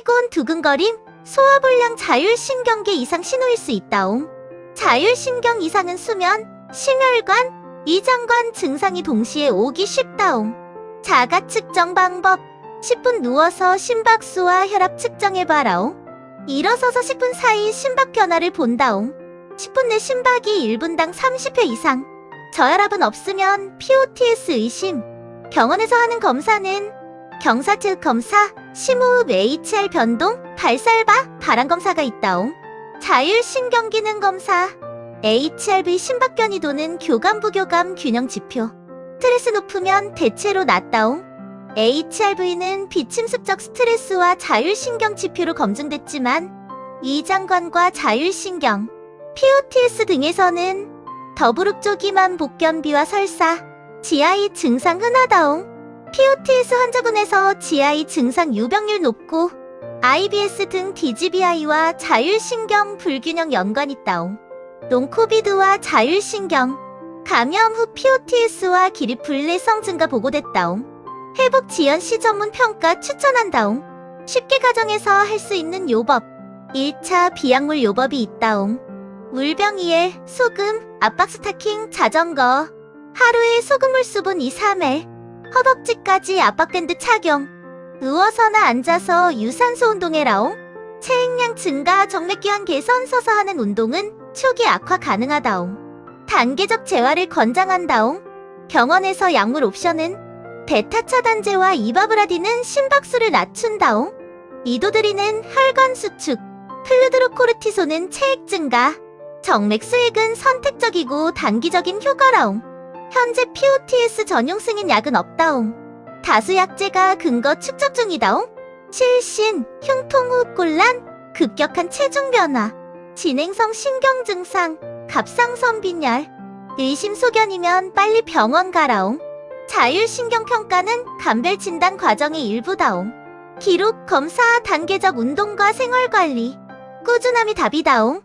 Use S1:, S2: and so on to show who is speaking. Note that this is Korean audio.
S1: 피곤, 두근거림, 소화불량, 자율신경계 이상 신호일 수 있다옹. 자율신경 이상은 수면, 심혈관, 이장관 증상이 동시에 오기 쉽다옹. 자가 측정 방법 10분 누워서 심박수와 혈압 측정해봐라옹. 일어서서 10분 사이 심박 변화를 본다옹. 10분 내 심박이 1분당 30회 이상. 저혈압은 없으면 POTS 의심. 병원에서 하는 검사는 경사측 검사, 심호흡 HR 변동, 발살바, 발한 검사가 있다옹. 자율신경기능 검사, HRV 심박견이 도는 교감부교감 균형 지표. 스트레스 높으면 대체로 낮다옹. HRV는 비침습적 스트레스와 자율신경 지표로 검증됐지만 이장관과 자율신경, POTS 등에서는 더부룩조기만 복견비와 설사, GI 증상 흔하다옹. POTS 환자분에서 GI 증상 유병률 높고 IBS 등 DGBI와 자율신경 불균형 연관 있다옹. 롱코비드와 자율신경, 감염 후 POTS와 기립불내성 증가 보고됐다옹. 회복 지연 시 전문 평가 추천한다옹. 쉽게 가정에서 할 수 있는 요법. 1차 비약물 요법이 있다옹. 물병2에 소금, 압박 스타킹, 자전거. 하루에 소금물 수분 2, 3회. 허벅지까지 압박밴드 착용. 누워서나 앉아서 유산소 운동해라옹. 체액량 증가, 정맥기환 개선 서서 하는 운동은 초기 악화 가능하다옹. 단계적 재활을 권장한다옹. 병원에서 약물 옵션은 베타 차단제와 이바브라딘은 심박수를 낮춘다옹. 이도드리는 혈관 수축, 플루드로코르티소는 체액 증가, 정맥 수액은 선택적이고 단기적인 효과라옹. 현재 POTS 전용 승인 약은 없다옹. 다수 약제가 근거 축적 중이다옹. 실신, 흉통호흡곤란, 급격한 체중 변화, 진행성 신경 증상, 갑상선 빈혈, 의심 소견이면 빨리 병원 가라옹. 자율신경 평가는 감별 진단 과정의 일부다옹. 기록, 검사, 단계적 운동과 생활 관리. 꾸준함이 답이다옹.